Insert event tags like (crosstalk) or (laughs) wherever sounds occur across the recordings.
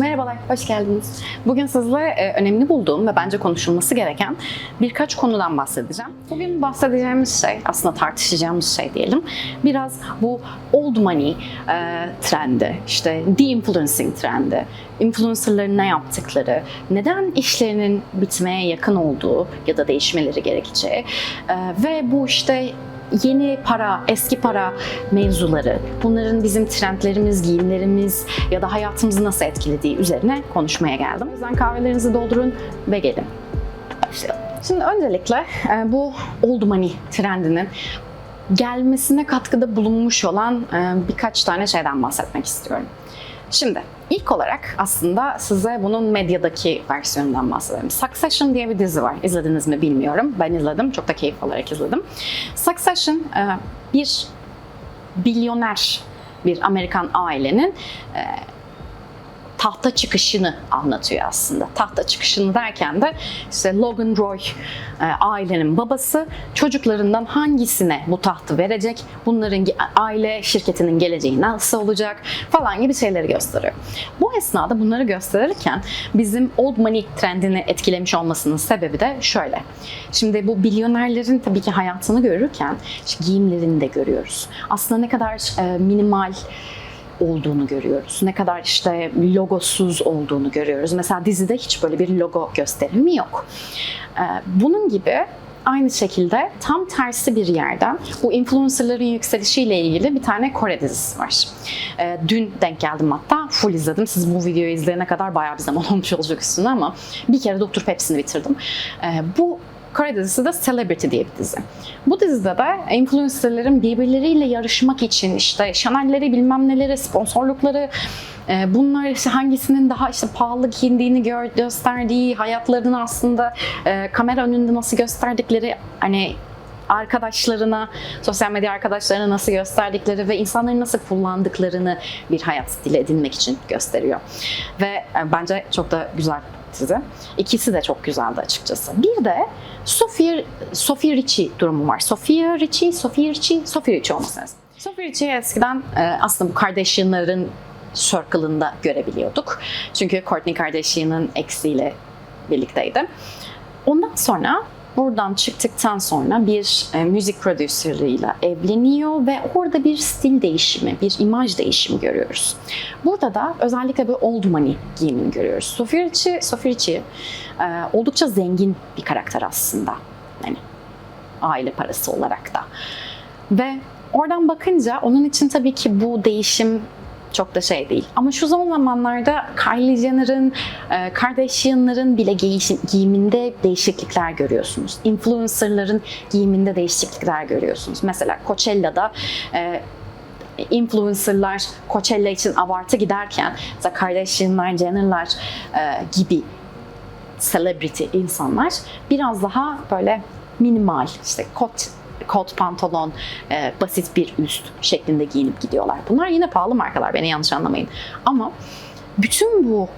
Merhabalar, hoş geldiniz. Bugün sizle e, önemli bulduğum ve bence konuşulması gereken birkaç konudan bahsedeceğim. Bugün bahsedeceğimiz şey, aslında tartışacağımız şey diyelim, biraz bu old money e, trendi, işte de-influencing trendi, influencerların ne yaptıkları, neden işlerinin bitmeye yakın olduğu ya da değişmeleri gerekeceği e, ve bu işte yeni para, eski para mevzuları, bunların bizim trendlerimiz, giyimlerimiz ya da hayatımızı nasıl etkilediği üzerine konuşmaya geldim. O yüzden kahvelerinizi doldurun ve gelin. Başlayalım. Şimdi öncelikle e, bu old money trendinin gelmesine katkıda bulunmuş olan e, birkaç tane şeyden bahsetmek istiyorum. Şimdi ilk olarak aslında size bunun medyadaki versiyonundan bahsedelim. Succession diye bir dizi var. İzlediniz mi bilmiyorum. Ben izledim. Çok da keyif alarak izledim. Succession e, bir milyoner bir Amerikan ailenin e, tahta çıkışını anlatıyor aslında. Tahta çıkışını derken de işte Logan Roy e, ailenin babası çocuklarından hangisine bu tahtı verecek, bunların aile şirketinin geleceği nasıl olacak falan gibi şeyleri gösteriyor. Bu esnada bunları gösterirken bizim old money trendini etkilemiş olmasının sebebi de şöyle. Şimdi bu milyonerlerin tabii ki hayatını görürken işte giyimlerini de görüyoruz. Aslında ne kadar e, minimal olduğunu görüyoruz. Ne kadar işte logosuz olduğunu görüyoruz. Mesela dizide hiç böyle bir logo gösterimi yok. Ee, Bunun gibi aynı şekilde tam tersi bir yerden bu influencerların yükselişiyle ilgili bir tane Kore dizisi var. Ee, Dün denk geldim hatta full izledim. Siz bu videoyu izleyene kadar bayağı bir zaman (laughs) olmuş olacak üstüne ama bir kere Doktor Pepsi'ni bitirdim. Ee, Bu Kore dizisi de Celebrity diye bir dizi. Bu dizide de influencerların birbirleriyle yarışmak için işte Chanel'leri bilmem neleri, sponsorlukları e, bunlar hangisinin daha işte pahalı giyindiğini gör, gösterdiği, hayatlarını aslında e, kamera önünde nasıl gösterdikleri hani arkadaşlarına, sosyal medya arkadaşlarına nasıl gösterdikleri ve insanları nasıl kullandıklarını bir hayat stili edinmek için gösteriyor. Ve e, bence çok da güzel dizi. İkisi de çok güzeldi açıkçası. Bir de Sophie, Sophie Richie durumu var. Sophie Richie, Sophie Richie, Sophie Richie olması lazım. Sophie Richie'yi eskiden e, aslında bu Kardashian'ların circle'ında görebiliyorduk. Çünkü Kourtney Kardashian'ın eksiyle birlikteydi. Ondan sonra buradan çıktıktan sonra bir e, müzik prodüsörüyle evleniyor ve orada bir stil değişimi, bir imaj değişimi görüyoruz. Burada da özellikle bir old money giyimini görüyoruz. Sophie Richie e, oldukça zengin bir karakter aslında. Yani aile parası olarak da. Ve oradan bakınca onun için tabii ki bu değişim çok da şey değil. Ama şu zamanlarda Kylie Jenner'ın, e, Kardashian'ların bile giyiminde değişiklikler görüyorsunuz. Influencer'ların giyiminde değişiklikler görüyorsunuz. Mesela Coachella'da e, influencer'lar Coachella için abartı giderken mesela Kardashian'lar, Jenner'lar e, gibi celebrity insanlar biraz daha böyle minimal işte kot kot pantolon, e, basit bir üst şeklinde giyinip gidiyorlar. Bunlar yine pahalı markalar beni yanlış anlamayın. Ama bütün bu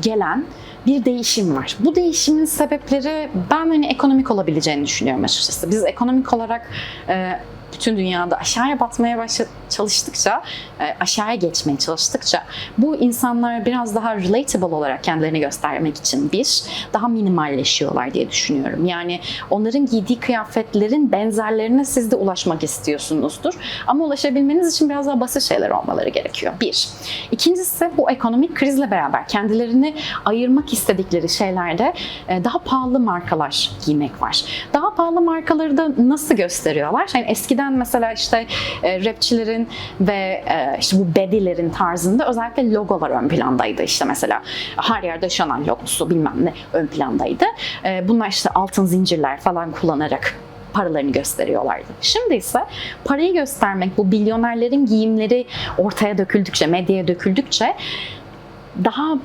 gelen bir değişim var. Bu değişimin sebepleri ben hani ekonomik olabileceğini düşünüyorum açıkçası. Biz ekonomik olarak e, bütün dünyada aşağıya batmaya başla çalıştıkça, e, aşağıya geçmeye çalıştıkça bu insanlar biraz daha relatable olarak kendilerini göstermek için bir, daha minimalleşiyorlar diye düşünüyorum. Yani onların giydiği kıyafetlerin benzerlerine siz de ulaşmak istiyorsunuzdur. Ama ulaşabilmeniz için biraz daha basit şeyler olmaları gerekiyor. Bir. İkincisi bu ekonomik krizle beraber kendilerini ayırmak istedikleri şeylerde e, daha pahalı markalar giymek var. Daha pahalı markaları da nasıl gösteriyorlar? Yani eskiden mesela işte e, rapçilerin ve e, işte bu bedilerin tarzında özellikle logolar ön plandaydı. İşte mesela her yerde Chanel logosu bilmem ne ön plandaydı. E, bunlar işte altın zincirler falan kullanarak paralarını gösteriyorlardı. Şimdi ise parayı göstermek, bu milyonerlerin giyimleri ortaya döküldükçe, medyaya döküldükçe daha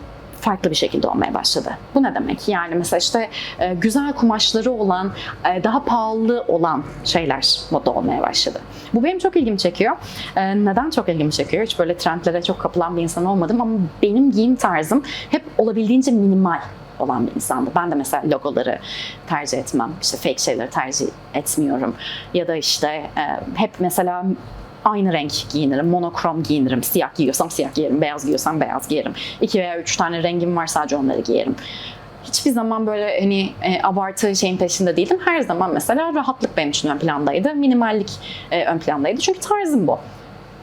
farklı bir şekilde olmaya başladı. Bu ne demek? Yani mesela işte e, güzel kumaşları olan, e, daha pahalı olan şeyler moda olmaya başladı. Bu benim çok ilgimi çekiyor. E, neden çok ilgimi çekiyor? Hiç böyle trendlere çok kapılan bir insan olmadım ama benim giyim tarzım hep olabildiğince minimal olan bir insandı. Ben de mesela logoları tercih etmem. İşte fake şeyleri tercih etmiyorum. Ya da işte hep mesela aynı renk giyinirim, monokrom giyinirim. Siyah giyiyorsam siyah giyerim, beyaz giyiyorsam beyaz giyerim. İki veya üç tane rengim var sadece onları giyerim. Hiçbir zaman böyle hani e, abartı şeyin peşinde değildim. Her zaman mesela rahatlık benim için ön plandaydı. Minimallik e, ön plandaydı. Çünkü tarzım bu.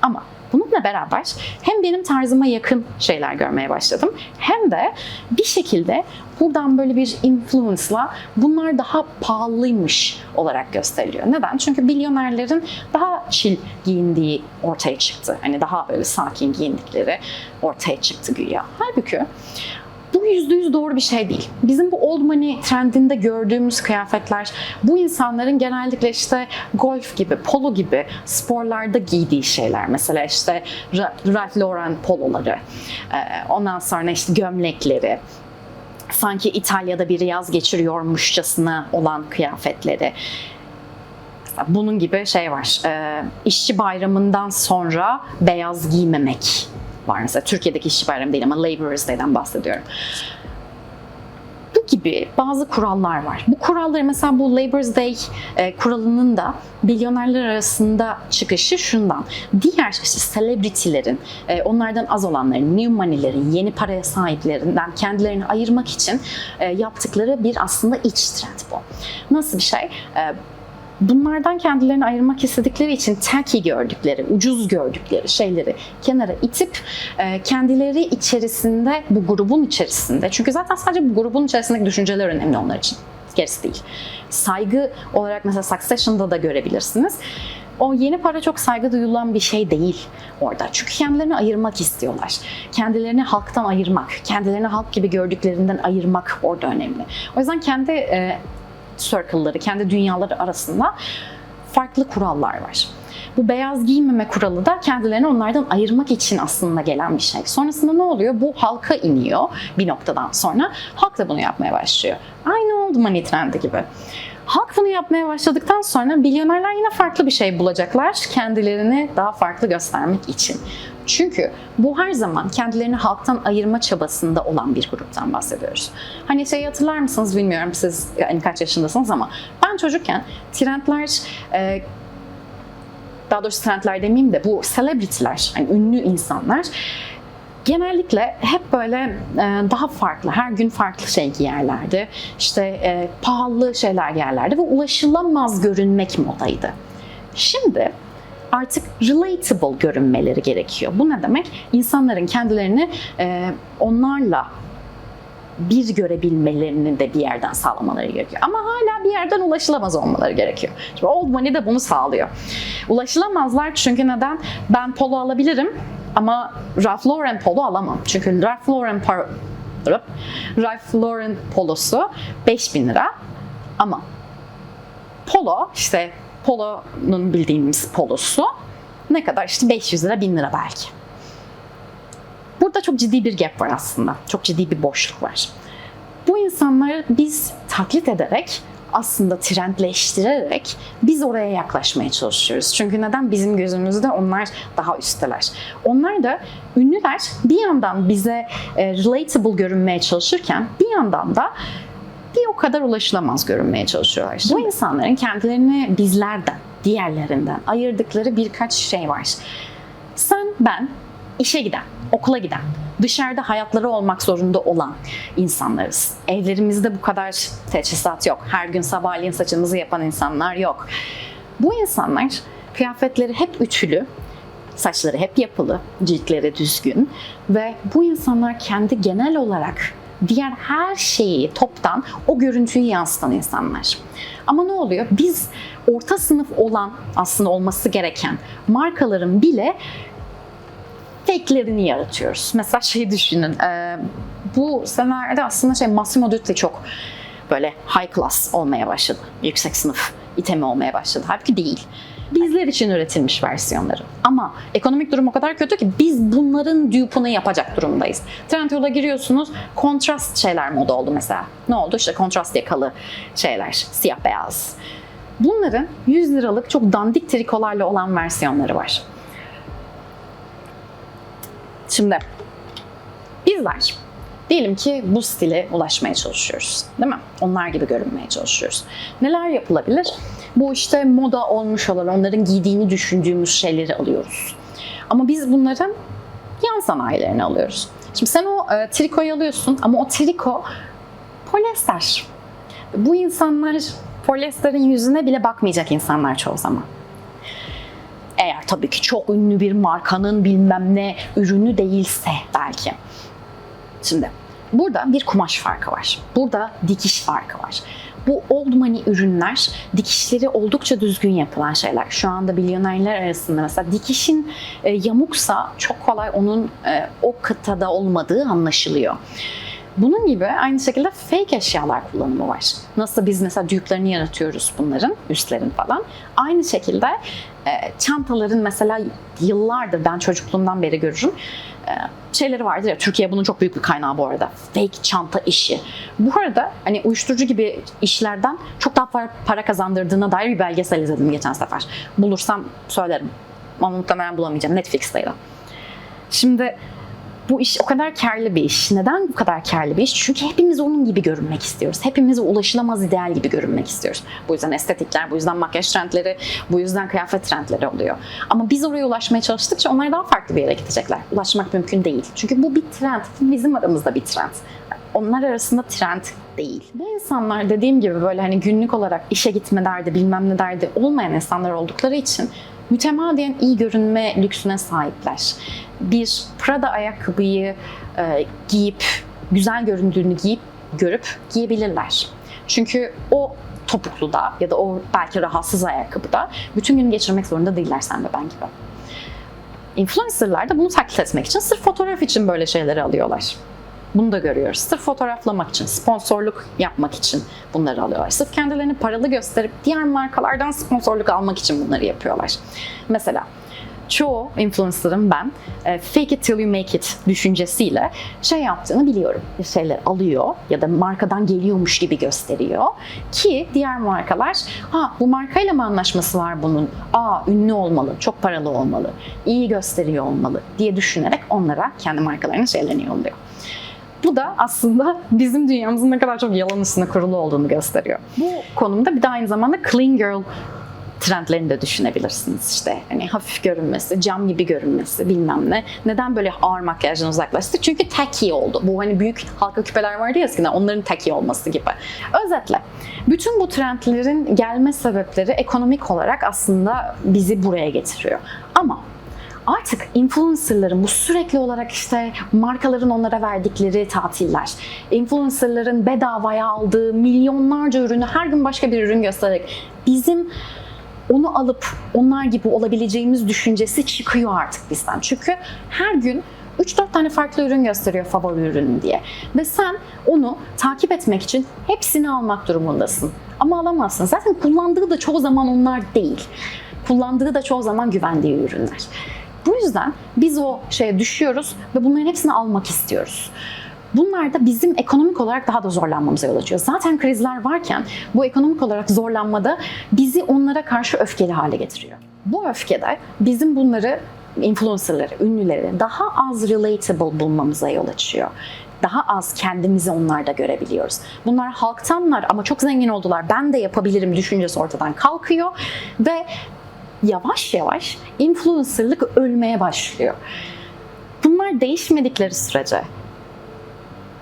Ama bununla beraber hem benim tarzıma yakın şeyler görmeye başladım hem de bir şekilde buradan böyle bir influence'la bunlar daha pahalıymış olarak gösteriliyor. Neden? Çünkü milyonerlerin daha chill giyindiği ortaya çıktı. Hani daha böyle sakin giyindikleri ortaya çıktı güya. Halbuki bu yüzde yüz doğru bir şey değil. Bizim bu old money trendinde gördüğümüz kıyafetler bu insanların genellikle işte golf gibi, polo gibi sporlarda giydiği şeyler. Mesela işte Ra- Ralph Lauren poloları, ondan sonra işte gömlekleri, sanki İtalya'da bir yaz geçiriyormuşçasına olan kıyafetleri. Bunun gibi şey var. İşçi bayramından sonra beyaz giymemek var. Mesela Türkiye'deki işçi bayramı değil ama Labourers Day'den bahsediyorum. Bu gibi bazı kurallar var. Bu kuralları mesela bu Labour's Day e, kuralının da milyonerler arasında çıkışı şundan. Diğer işte celebrity'lerin, e, onlardan az olanların, new money'lerin, yeni paraya sahiplerinden kendilerini ayırmak için e, yaptıkları bir aslında iç trend bu. Nasıl bir şey? E, bunlardan kendilerini ayırmak istedikleri için tacky gördükleri, ucuz gördükleri şeyleri kenara itip e, kendileri içerisinde, bu grubun içerisinde, çünkü zaten sadece bu grubun içerisindeki düşünceler önemli onlar için. Gerisi değil. Saygı olarak mesela Succession'da da görebilirsiniz. O yeni para çok saygı duyulan bir şey değil orada. Çünkü kendilerini ayırmak istiyorlar. Kendilerini halktan ayırmak, kendilerini halk gibi gördüklerinden ayırmak orada önemli. O yüzden kendi e, circle'ları, kendi dünyaları arasında farklı kurallar var. Bu beyaz giymeme kuralı da kendilerini onlardan ayırmak için aslında gelen bir şey. Sonrasında ne oluyor? Bu halka iniyor bir noktadan sonra. Halk da bunu yapmaya başlıyor. Aynı oldu money trendi gibi. Halk bunu yapmaya başladıktan sonra milyonerler yine farklı bir şey bulacaklar kendilerini daha farklı göstermek için. Çünkü bu her zaman kendilerini halktan ayırma çabasında olan bir gruptan bahsediyoruz. Hani şeyi hatırlar mısınız bilmiyorum siz yani kaç yaşındasınız ama ben çocukken trendler e, daha doğrusu trendler demeyeyim de bu celebrity'ler, hani ünlü insanlar genellikle hep böyle e, daha farklı, her gün farklı şey giyerlerdi. İşte e, pahalı şeyler giyerlerdi ve ulaşılamaz görünmek modaydı. Şimdi artık relatable görünmeleri gerekiyor. Bu ne demek? İnsanların kendilerini e, onlarla bir görebilmelerini de bir yerden sağlamaları gerekiyor. Ama hala bir yerden ulaşılamaz olmaları gerekiyor. Şimdi Old Money de bunu sağlıyor. Ulaşılamazlar çünkü neden? Ben polo alabilirim ama Ralph Lauren polo alamam. Çünkü Ralph Lauren Ralph Lauren polosu 5000 lira ama polo işte polonun bildiğimiz polosu ne kadar işte 500 lira 1000 lira belki. Burada çok ciddi bir gap var aslında. Çok ciddi bir boşluk var. Bu insanları biz taklit ederek aslında trendleştirerek biz oraya yaklaşmaya çalışıyoruz. Çünkü neden bizim gözümüzde onlar daha üstteler. Onlar da ünlüler bir yandan bize e, relatable görünmeye çalışırken bir yandan da bir o kadar ulaşılamaz görünmeye çalışıyorlar. Bu insanların kendilerini bizlerden, diğerlerinden ayırdıkları birkaç şey var. Sen, ben, işe giden, okula giden, dışarıda hayatları olmak zorunda olan insanlarız. Evlerimizde bu kadar teçhizat yok. Her gün sabahleyin saçımızı yapan insanlar yok. Bu insanlar kıyafetleri hep ütülü, saçları hep yapılı, ciltleri düzgün ve bu insanlar kendi genel olarak diğer her şeyi toptan o görüntüyü yansıtan insanlar. Ama ne oluyor? Biz orta sınıf olan aslında olması gereken markaların bile fake'lerini yaratıyoruz. Mesela şey düşünün, bu senelerde aslında şey Massimo Dutti çok böyle high class olmaya başladı. Yüksek sınıf itemi olmaya başladı. Halbuki değil. Bizler için üretilmiş versiyonları. Ama ekonomik durum o kadar kötü ki biz bunların dupe'unu yapacak durumdayız. Trendyol'a giriyorsunuz, kontrast şeyler moda oldu mesela. Ne oldu? İşte kontrast yakalı şeyler, siyah beyaz. Bunların 100 liralık çok dandik trikolarla olan versiyonları var. Şimdi bizler diyelim ki bu stile ulaşmaya çalışıyoruz. Değil mi? Onlar gibi görünmeye çalışıyoruz. Neler yapılabilir? Bu işte moda olmuş olan, onların giydiğini düşündüğümüz şeyleri alıyoruz. Ama biz bunların yan sanayilerini alıyoruz. Şimdi sen o e, trikoyu alıyorsun ama o triko polyester. Bu insanlar polyesterin yüzüne bile bakmayacak insanlar çoğu zaman. Eğer tabii ki çok ünlü bir markanın bilmem ne ürünü değilse belki. Şimdi burada bir kumaş farkı var. Burada dikiş farkı var. Bu old money ürünler dikişleri oldukça düzgün yapılan şeyler. Şu anda milyonerler arasında mesela dikişin e, yamuksa çok kolay onun e, o kıtada olmadığı anlaşılıyor. Bunun gibi aynı şekilde fake eşyalar kullanımı var. Nasıl biz mesela düğüklerini yaratıyoruz bunların, üstlerin falan. Aynı şekilde e, çantaların mesela yıllardır ben çocukluğumdan beri görürüm. E, şeyleri vardır ya, Türkiye bunun çok büyük bir kaynağı bu arada. Fake çanta işi. Bu arada hani uyuşturucu gibi işlerden çok daha para, kazandırdığına dair bir belgesel izledim geçen sefer. Bulursam söylerim. Ama muhtemelen bulamayacağım. Netflix'teydi. Şimdi bu iş o kadar karlı bir iş. Neden bu kadar karlı bir iş? Çünkü hepimiz onun gibi görünmek istiyoruz. Hepimiz ulaşılamaz ideal gibi görünmek istiyoruz. Bu yüzden estetikler, bu yüzden makyaj trendleri, bu yüzden kıyafet trendleri oluyor. Ama biz oraya ulaşmaya çalıştıkça onlar daha farklı bir yere gidecekler. Ulaşmak mümkün değil. Çünkü bu bir trend. Bizim aramızda bir trend. Onlar arasında trend değil. Bu insanlar dediğim gibi böyle hani günlük olarak işe gitme derdi, bilmem ne derdi olmayan insanlar oldukları için mütemadiyen iyi görünme lüksüne sahipler. Bir Prada ayakkabıyı e, giyip, güzel göründüğünü giyip, görüp giyebilirler. Çünkü o topukluda ya da o belki rahatsız ayakkabıda bütün gün geçirmek zorunda değiller sen ve ben gibi. Influencerlar da bunu taklit etmek için sırf fotoğraf için böyle şeyleri alıyorlar. Bunu da görüyoruz. Sırf fotoğraflamak için, sponsorluk yapmak için bunları alıyorlar. Sırf kendilerini paralı gösterip diğer markalardan sponsorluk almak için bunları yapıyorlar. Mesela çoğu influencer'ın ben e, fake it till you make it düşüncesiyle şey yaptığını biliyorum. Bir şeyler alıyor ya da markadan geliyormuş gibi gösteriyor ki diğer markalar ha bu markayla mı anlaşması var bunun? Aa ünlü olmalı, çok paralı olmalı, iyi gösteriyor olmalı diye düşünerek onlara kendi markalarının şeylerini yolluyor. Bu da aslında (laughs) bizim dünyamızın ne kadar çok yalan üstüne kurulu olduğunu gösteriyor. Bu konumda bir de aynı zamanda clean girl trendlerini de düşünebilirsiniz. İşte hani hafif görünmesi, cam gibi görünmesi bilmem ne. Neden böyle ağır makyajdan uzaklaştı? Çünkü tacky oldu. Bu hani büyük halka küpeler vardı ya eskiden onların tacky olması gibi. Özetle bütün bu trendlerin gelme sebepleri ekonomik olarak aslında bizi buraya getiriyor. Ama artık influencerların bu sürekli olarak işte markaların onlara verdikleri tatiller, influencerların bedavaya aldığı milyonlarca ürünü her gün başka bir ürün göstererek bizim onu alıp onlar gibi olabileceğimiz düşüncesi çıkıyor artık bizden. Çünkü her gün 3-4 tane farklı ürün gösteriyor favori ürünün diye. Ve sen onu takip etmek için hepsini almak durumundasın. Ama alamazsın. Zaten kullandığı da çoğu zaman onlar değil. Kullandığı da çoğu zaman güvendiği ürünler. Bu yüzden biz o şeye düşüyoruz ve bunların hepsini almak istiyoruz. Bunlar da bizim ekonomik olarak daha da zorlanmamıza yol açıyor. Zaten krizler varken bu ekonomik olarak zorlanmada bizi onlara karşı öfkeli hale getiriyor. Bu öfkede bizim bunları influencerları, ünlüleri daha az relatable bulmamıza yol açıyor. Daha az kendimizi onlarda görebiliyoruz. Bunlar halktanlar ama çok zengin oldular. Ben de yapabilirim düşüncesi ortadan kalkıyor ve yavaş yavaş influencerlık ölmeye başlıyor. Bunlar değişmedikleri sürece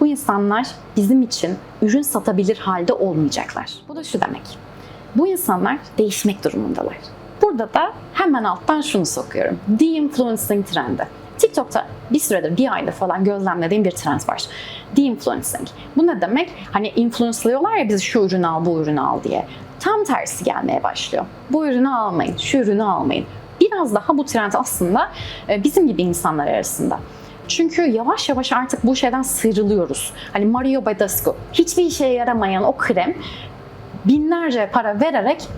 bu insanlar bizim için ürün satabilir halde olmayacaklar. Bu da şu demek. Bu insanlar değişmek durumundalar. Burada da hemen alttan şunu sokuyorum. De-influencing trendi. TikTok'ta bir süredir, bir ayda falan gözlemlediğim bir trend var. De-influencing. Bu ne demek? Hani influence'lıyorlar ya bizi şu ürünü al, bu ürünü al diye. Tam tersi gelmeye başlıyor. Bu ürünü almayın, şu ürünü almayın. Biraz daha bu trend aslında e, bizim gibi insanlar arasında. Çünkü yavaş yavaş artık bu şeyden sıyrılıyoruz. Hani Mario Badescu hiçbir işe yaramayan o krem binlerce para vererek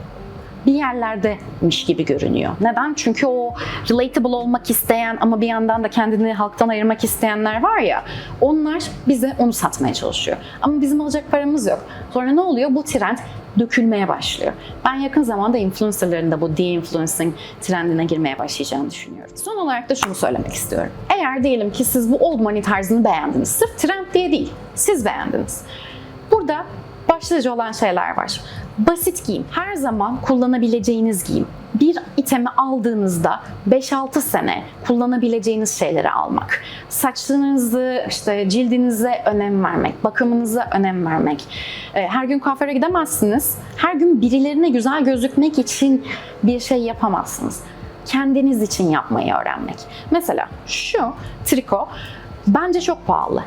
bir yerlerdemiş gibi görünüyor. Neden? Çünkü o relatable olmak isteyen ama bir yandan da kendini halktan ayırmak isteyenler var ya onlar bize onu satmaya çalışıyor. Ama bizim alacak paramız yok. Sonra ne oluyor? Bu trend dökülmeye başlıyor. Ben yakın zamanda influencerların da bu de-influencing trendine girmeye başlayacağını düşünüyorum. Son olarak da şunu söylemek istiyorum. Eğer diyelim ki siz bu old money tarzını beğendiniz. Sırf trend diye değil. Siz beğendiniz. Burada başlıca olan şeyler var. Basit giyim. Her zaman kullanabileceğiniz giyim. Bir itemi aldığınızda 5-6 sene kullanabileceğiniz şeyleri almak. Saçlarınızı, işte cildinize önem vermek, bakımınıza önem vermek. Ee, Her gün kuaföre gidemezsiniz. Her gün birilerine güzel gözükmek için bir şey yapamazsınız. Kendiniz için yapmayı öğrenmek. Mesela şu triko bence çok pahalı.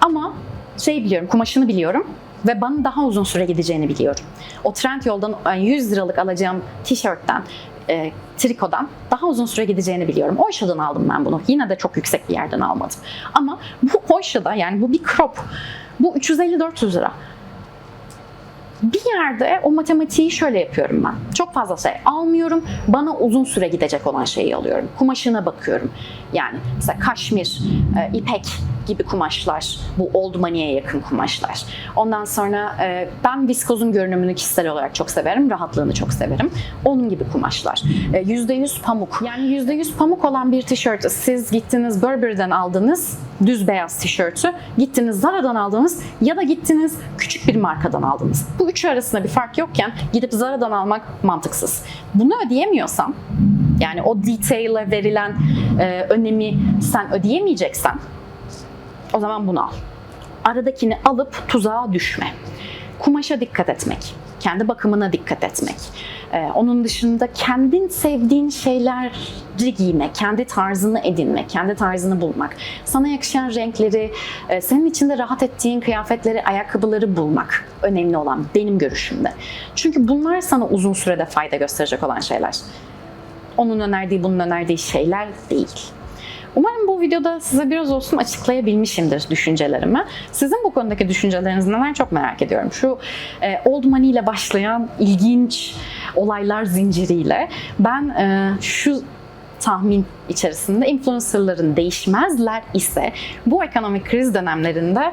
Ama şey biliyorum, kumaşını biliyorum ve bana daha uzun süre gideceğini biliyorum. O trend yoldan e, 100 liralık alacağım tişörtten, e, trikodan daha uzun süre gideceğini biliyorum. Oyşa'dan aldım ben bunu. Yine de çok yüksek bir yerden almadım. Ama bu Oyşa'da yani bu bir crop. Bu 350-400 lira. Bir yerde o matematiği şöyle yapıyorum ben. Çok fazla şey almıyorum. Bana uzun süre gidecek olan şeyi alıyorum. Kumaşına bakıyorum. Yani mesela kaşmir, e, ipek gibi kumaşlar. Bu old money'e yakın kumaşlar. Ondan sonra e, ben viskozun görünümünü kişisel olarak çok severim. Rahatlığını çok severim. Onun gibi kumaşlar. E, %100 pamuk. Yani %100 pamuk olan bir tişörtü siz gittiniz Burberry'den aldınız düz beyaz tişörtü. Gittiniz Zara'dan aldınız ya da gittiniz küçük bir markadan aldınız. Bu üçü arasında bir fark yokken gidip Zara'dan almak mantıksız. Bunu ödeyemiyorsan yani o detail'e verilen e, önemi sen ödeyemeyeceksen o zaman bunu al. Aradakini alıp tuzağa düşme. Kumaşa dikkat etmek, kendi bakımına dikkat etmek. Ee, onun dışında kendin sevdiğin şeyleri giymek, kendi tarzını edinmek, kendi tarzını bulmak. Sana yakışan renkleri, e, senin içinde rahat ettiğin kıyafetleri, ayakkabıları bulmak önemli olan benim görüşümde. Çünkü bunlar sana uzun sürede fayda gösterecek olan şeyler. Onun önerdiği, bunun önerdiği şeyler değil. Umarım bu videoda size biraz olsun açıklayabilmişimdir düşüncelerimi. Sizin bu konudaki düşünceleriniz neler çok merak ediyorum. Şu e, Old Money ile başlayan ilginç olaylar zinciriyle ben e, şu tahmin içerisinde influencerların değişmezler ise bu ekonomik kriz dönemlerinde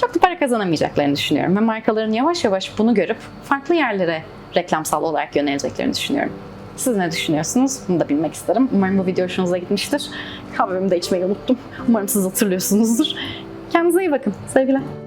çok da para kazanamayacaklarını düşünüyorum. Ve markaların yavaş yavaş bunu görüp farklı yerlere reklamsal olarak yöneleceklerini düşünüyorum. Siz ne düşünüyorsunuz? Bunu da bilmek isterim. Umarım bu video hoşunuza gitmiştir. Kahvemi de içmeyi unuttum. Umarım siz hatırlıyorsunuzdur. Kendinize iyi bakın. Sevgiler.